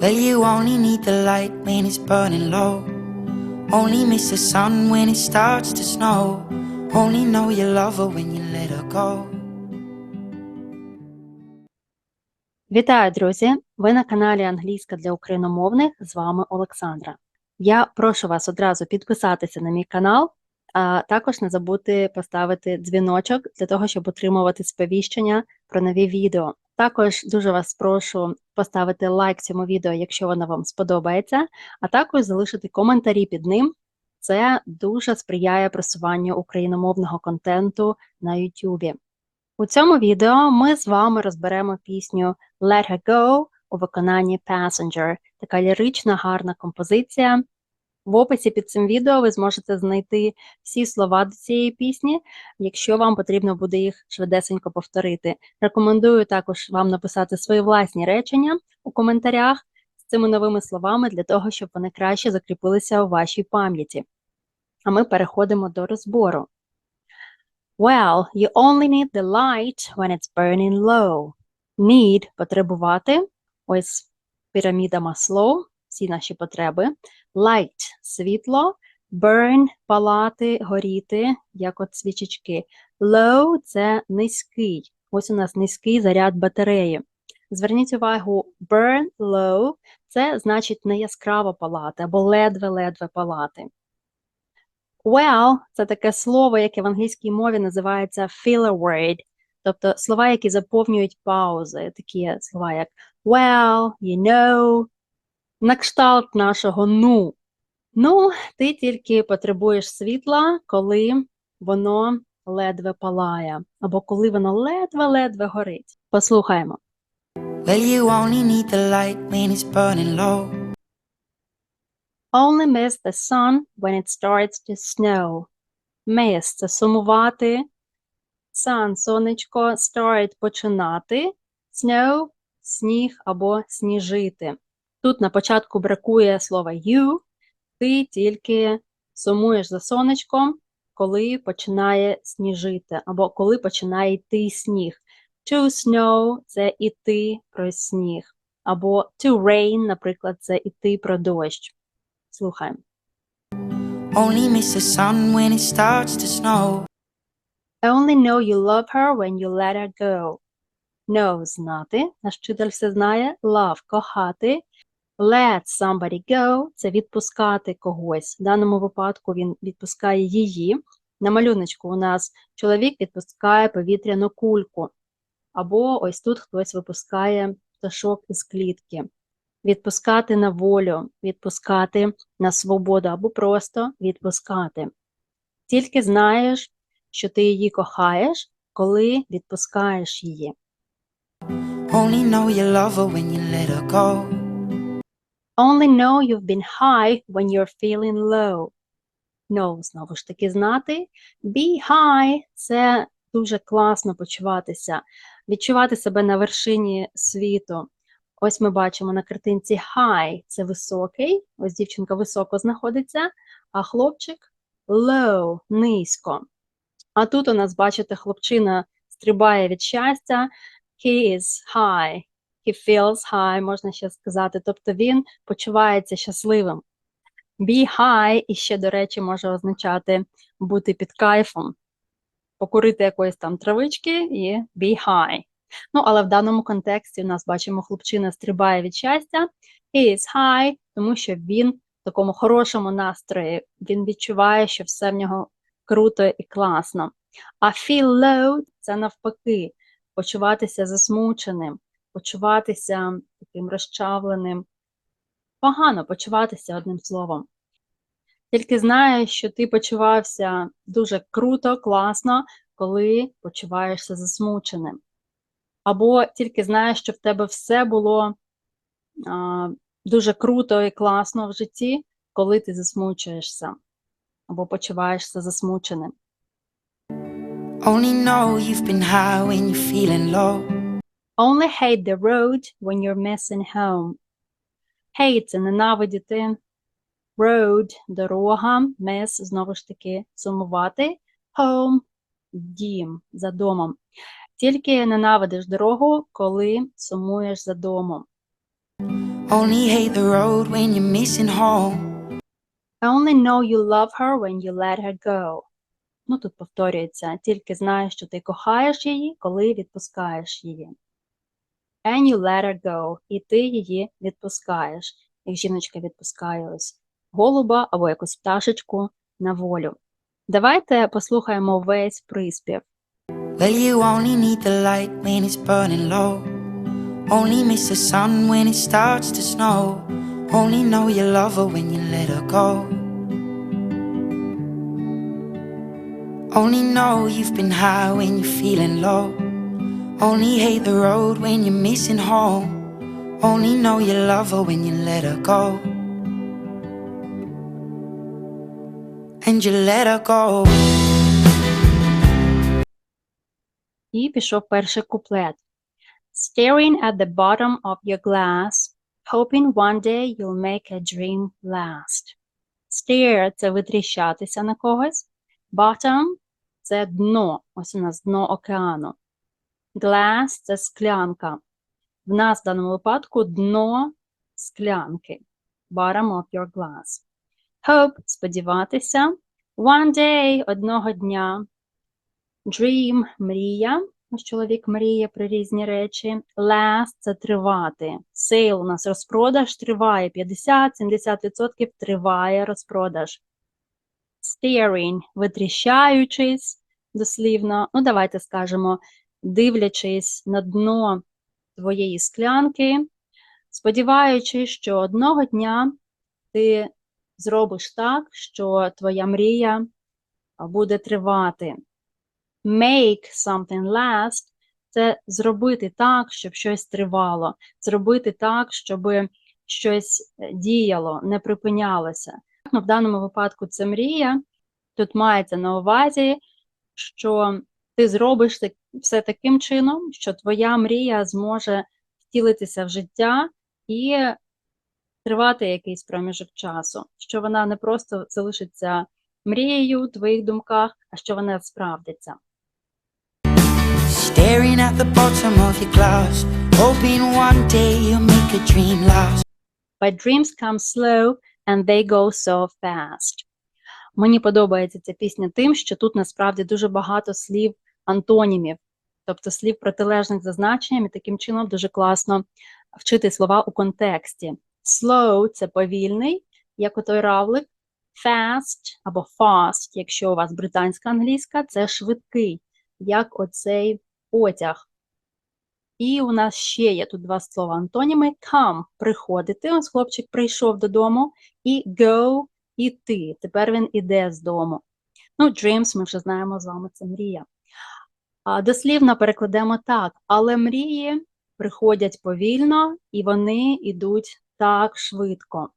Well, you only need the light when it's burning low. Only miss the sun when it starts to snow. Only know you love her when you let her go. Вітаю, друзі! Ви на каналі Англійська для україномовних. З вами Олександра. Я прошу вас одразу підписатися на мій канал, а також не забути поставити дзвіночок для того, щоб отримувати сповіщення про нові відео. Також дуже вас прошу поставити лайк цьому відео, якщо воно вам сподобається, а також залишити коментарі під ним. Це дуже сприяє просуванню україномовного контенту на YouTube. У цьому відео ми з вами розберемо пісню Let Her Go у виконанні Passenger. Така лірична, гарна композиція. В описі під цим відео ви зможете знайти всі слова до цієї пісні, якщо вам потрібно буде їх швидесенько повторити. Рекомендую також вам написати свої власні речення у коментарях з цими новими словами для того, щоб вони краще закріпилися у вашій пам'яті. А ми переходимо до розбору. Well, you only need the light when it's burning low. Need – потребувати. Ось піраміда Маслоу, всі наші потреби. Light – світло. Burn – палати, горіти, як от свічечки. Low – це низький. Ось у нас низький заряд батареї. Зверніть увагу, burn low – це значить не яскраво палати або ледве-ледве палати. Well – це таке слово, яке в англійській мові називається filler word, тобто слова, які заповнюють паузи, такі слова, як well, you know, на кшталт нашого ну. Ну, ти тільки потребуєш світла, коли воно ледве палає, або коли воно ледве-ледве горить. Послухаємо. Well, you only need the light when it's burning low. Only miss the sun when it starts to snow. Miss – це сумувати. Sun – сонечко. Start – починати. Snow – сніг або сніжити. Тут на початку бракує слова you. Ти тільки сумуєш за сонечком, коли починає сніжити, або коли починає йти сніг. To snow – це іти про сніг. Або to rain, наприклад, це іти про дощ. Слухаємо. Only miss the sun when it starts to snow. I only know you love her when you let her go. Know – знати, наш вчитель все знає. Love – кохати. Let somebody go – це відпускати когось. В даному випадку він відпускає її. На малюночку у нас чоловік відпускає повітряну кульку. Або ось тут хтось випускає пташок із клітки. Відпускати на волю, відпускати на свободу, або просто відпускати. Тільки знаєш, що ти її кохаєш, коли відпускаєш її. Only know you love her when you let her go. Only know you've been high when you're feeling low. Know, знову ж таки, знати. Be high – це дуже класно почуватися, відчувати себе на вершині світу. Ось ми бачимо на картинці high – це високий, ось дівчинка високо знаходиться, а хлопчик low – низько. А тут у нас, бачите, хлопчина стрибає від щастя, he is high, feels high, можна ще сказати, тобто він почувається щасливим. Be high і ще, до речі, може означати бути під кайфом, покурити якоїсь там травички і be high. Ну, але в даному контексті у нас бачимо, хлопчина стрибає від щастя, he is high, тому що він в такому хорошому настрої, він відчуває, що все в нього круто і класно. А feel low – це навпаки, почуватися засмученим, почуватися таким розчавленим, погано почуватися одним словом. Тільки знаю, що ти почувався дуже круто, класно, коли почуваєшся засмученим. Або тільки знаєш, що в тебе все було а, дуже круто і класно в житті, коли ти засмучуєшся, або почуваєшся засмученим. Only know you've been high when you're feeling low. Only hate the road when you're missing home. Hate – це ненавидіти. Road – дорога. Miss – знову ж таки сумувати. Home – дім, за домом. Тільки ненавидиш дорогу, коли сумуєш за домом. Only hate the road when you're missing home. I only know you love her when you let her go. Ну, тут повторюється, тільки знаєш, що ти кохаєш її, коли відпускаєш її. And you let her go. І ти її відпускаєш. Як жіночка відпускає ось голуба або якусь пташечку на волю. Давайте послухаємо весь приспів. Well, you only need the light when it's burning low. Only miss the sun when it starts to snow. Only know you love her when you let her go. Only know you've been high when you're feeling low. Only hate the road when you're missing home. Only know you love her when you let her go. And you let her go. І пішов перший куплет. Staring at the bottom of your glass, hoping one day you'll make a dream last. Stare – це витріщатися на когось. Bottom – це дно, ось у нас дно океану. Glass – це склянка. В нас в даному випадку дно склянки. Bottom of your glass. Hope – сподіватися. One day – одного дня. Dream – мрія. Ось чоловік мріє про різні речі. Last – це тривати. Sale у нас розпродаж триває 50-70% триває розпродаж. Staring – витріщаючись, дослівно. Ну, давайте скажемо, дивлячись на дно твоєї склянки, сподіваючись, що одного дня ти зробиш так, що твоя мрія буде тривати. Make something last – це зробити так, щоб щось тривало, зробити так, щоб щось е, діяло, не припинялося. Ну, в даному випадку це мрія. Тут мається на увазі, що ти зробиш все таким чином, що твоя мрія зможе втілитися в життя і тривати якийсь проміжок часу, що вона не просто залишиться мрією в твоїх думках, а що вона справдиться. Staring at the bottom of your glass, hoping one day you'll make a dream last. But dreams come slow and they go so fast. Мені подобається ця пісня тим, що тут насправді дуже багато слів антонімів, тобто слів протилежних за значенням, і таким чином дуже класно вчити слова у контексті. Slow – це повільний, як отой равлик. Fast або fast, якщо у вас британська англійська, це швидкий, як оцей потяг. І у нас ще є тут два слова антоніми. Come – приходити, ось хлопчик прийшов додому, і go – іти. Тепер він іде з дому. Ну, dreams ми вже знаємо з вами, це мрія. Дослівно перекладемо так, але мрії приходять повільно і вони йдуть так швидко.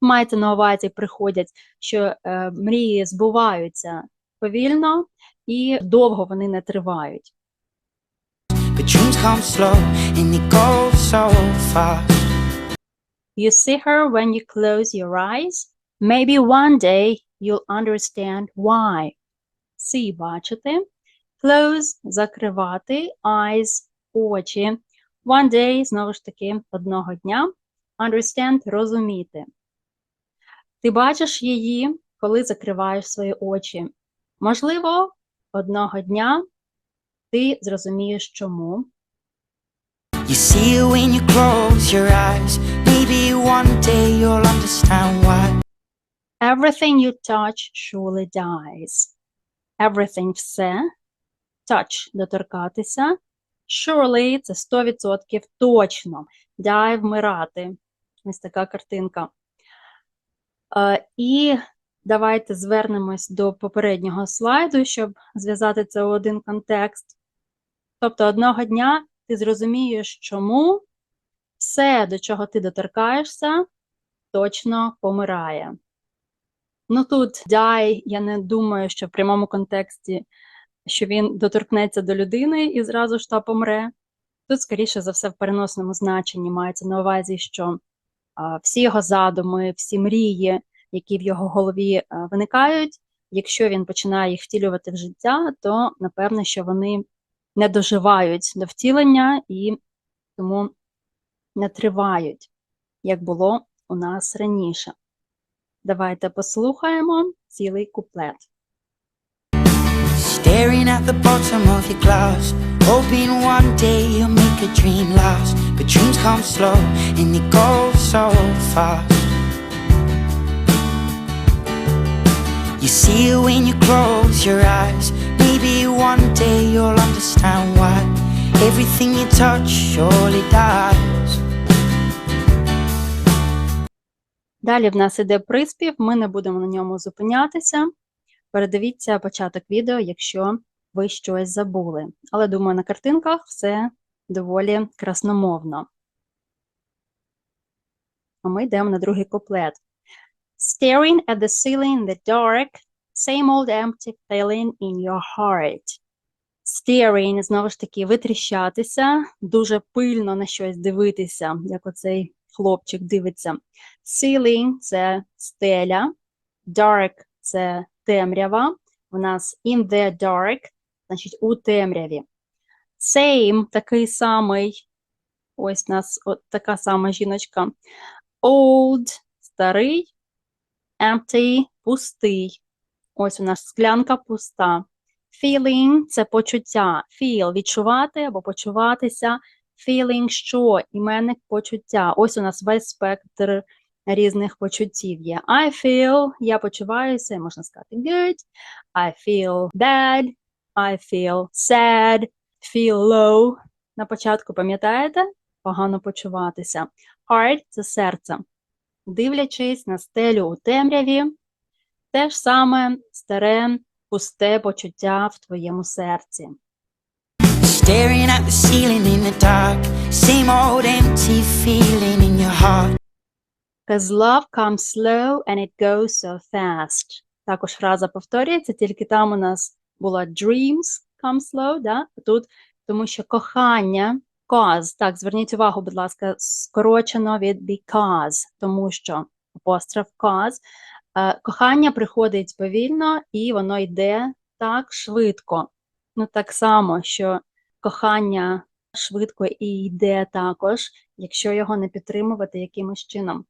Мається на увазі, приходять, що е, мрії збуваються повільно і довго вони не тривають. You see her when you close your eyes. Maybe one day you'll understand why. See – бачити. Close – закривати. Eyes – очі. One day – знову ж таки, одного дня. Understand – розуміти. Ти бачиш її, коли закриваєш свої очі. Можливо, одного дня ти зрозумієш чому. You see it when you close your eyes. Maybe one day you'll understand why. Everything you touch surely dies. Everything – все. Touch – доторкатися. Surely – це 100% точно. Die – вмирати. Ось така картинка. Е, І давайте звернемось до попереднього слайду, щоб зв'язати це у один контекст. Тобто одного дня ти зрозумієш, чому все, до чого ти доторкаєшся, точно помирає. Ну тут die, я не думаю, що в прямому контексті, що він доторкнеться до людини і зразу ж та помре. Тут, скоріше за все, в переносному значенні мається на увазі, що а, всі його задуми, всі мрії, які в його голові а, виникають, якщо він починає їх втілювати в життя, то напевне, що вони не доживають до втілення і тому не тривають. як було у нас раніше. Давайте послухаємо цілий куплет. Staring at the bottom of your glass, hoping one day you'll make a dream last. But dreams come slow and they go so fast. You see it when you close your eyes. Maybe one day you'll understand why everything you touch surely dies. Далі в нас іде приспів, ми не будемо на ньому зупинятися. Передивіться початок відео, якщо ви щось забули. Але думаю, на картинках все доволі красномовно. А ми йдемо на другий куплет. Staring at the ceiling in the dark, same old empty feeling in your heart. Staring, знову ж таки, витріщатися, дуже пильно на щось дивитися, як оцей хлопчик дивиться. Ceiling – це стеля, dark – це темрява. У нас in the dark, значить у темряві. Same – такий самий, ось у нас от така сама жіночка. Old – старий, empty – пустий. Ось у нас склянка пуста. Feeling – це почуття. Feel – відчувати або почуватися. Feeling – що? Іменник почуття. Ось у нас весь спектр різних почуттів є. I feel – я почуваюся, можна сказати good. I feel bad. I feel sad. Feel low. На початку, пам'ятаєте? Погано почуватися. Heart – це серце. Дивлячись на стелю у темряві, те ж саме старе, пусте почуття в твоєму серці. Staring at the ceiling in the dark, same old empty feeling in your heart. Cause love comes slow and it goes so fast. Також фраза повторюється, тільки там у нас була dreams come slow, да? тут тому що кохання, cause, так, зверніть увагу, будь ласка, скорочено від because, тому що апостроф cause, е, кохання приходить повільно і воно йде так швидко. Ну, так само, що кохання швидко і йде також, якщо його не підтримувати якимось чином.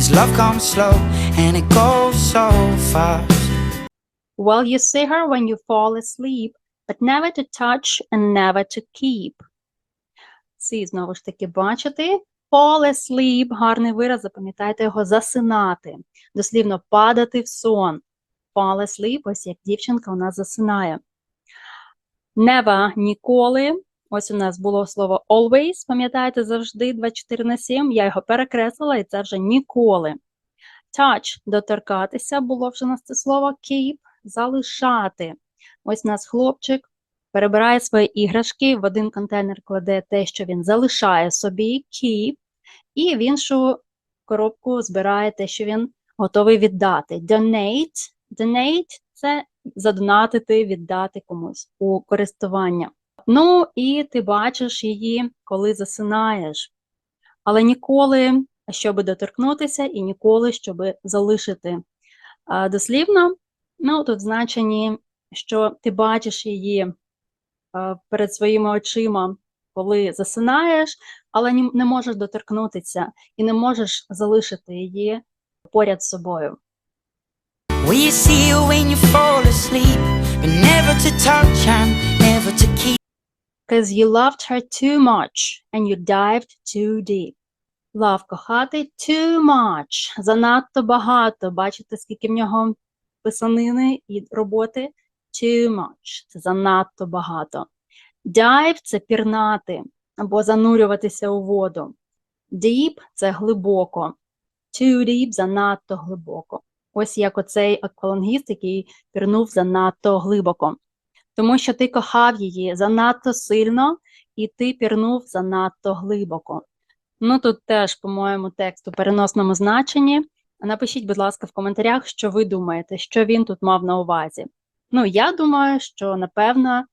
Cause love comes slow and it goes so fast. Well, you see her when you fall asleep, but never to touch and never to keep. Ці, знову ж таки, бачити. Fall asleep, гарний вираз, запам'ятайте його, засинати. Дослівно, падати в сон. Fall asleep, ось як дівчинка у нас засинає. Never – ніколи. Ось у нас було слово always, пам'ятаєте, завжди 24 на 7. Я його перекреслила, і це вже ніколи. Touch – доторкатися, було вже у нас це слово. Keep – залишати. Ось у нас хлопчик перебирає свої іграшки, в один контейнер кладе те, що він залишає собі, keep, і в іншу коробку збирає те, що він готовий віддати. Donate. Donate – це задонатити, віддати комусь у користування. Ну, і ти бачиш її, коли засинаєш. Але ніколи, щоб доторкнутися, і ніколи, щоб залишити. Дослівно, ну, тут в значенні, що ти бачиш її перед своїми очима, коли засинаєш, але не можеш доторкнутися і не можеш залишити її поряд з собою. You see her when you fall asleep, but never to touch and never to keep. Because you loved her too much and you dived too deep. Love кохати too much. Занадто багато. Бачите, скільки в нього писанини і роботи? Too much. Це занадто багато. Dive – це пірнати або занурюватися у воду. Deep – це глибоко. Too deep – занадто глибоко. Ось як оцей аквалангіст, який пірнув занадто глибоко тому що ти кохав її занадто сильно, і ти пірнув занадто глибоко. Ну тут теж, по-моєму, текст у переносному значенні. Напишіть, будь ласка, в коментарях, що ви думаєте, що він тут мав на увазі. Ну, я думаю, що напевно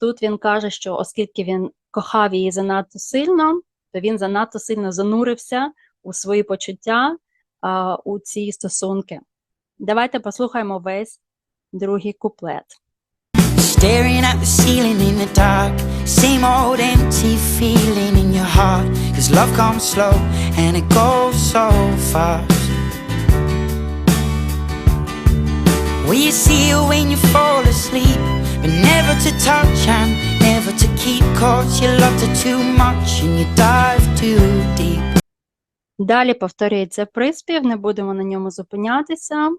тут він каже, що оскільки він кохав її занадто сильно, то він занадто сильно занурився у свої почуття, а, у ці стосунки. Давайте послухаємо весь другий куплет. Staring at the ceiling in the dark. Same old empty feeling in your heart. Cause love comes slow and it goes so fast. Will you see her when you fall asleep? But never to touch and never to keep. Cause you loved her too much and you dive too deep. Далі повторюється приспів, не будемо на ньому зупинятися.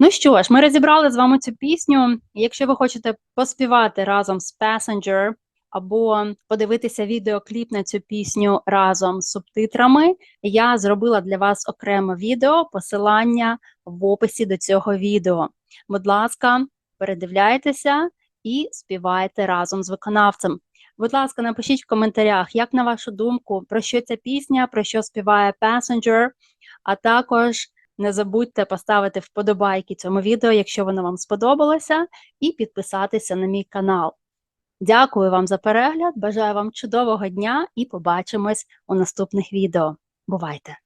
Ну що ж, ми розібрали з вами цю пісню. Якщо ви хочете поспівати разом з Passenger або подивитися відеокліп на цю пісню разом з субтитрами, я зробила для вас окреме відео, посилання в описі до цього відео. Будь ласка, передивляйтеся і співайте разом з виконавцем. Будь ласка, напишіть в коментарях, як на вашу думку, про що ця пісня, про що співає Passenger, а також не забудьте поставити вподобайки цьому відео, якщо воно вам сподобалося, і підписатися на мій канал. Дякую вам за перегляд, бажаю вам чудового дня і побачимось у наступних відео. Бувайте!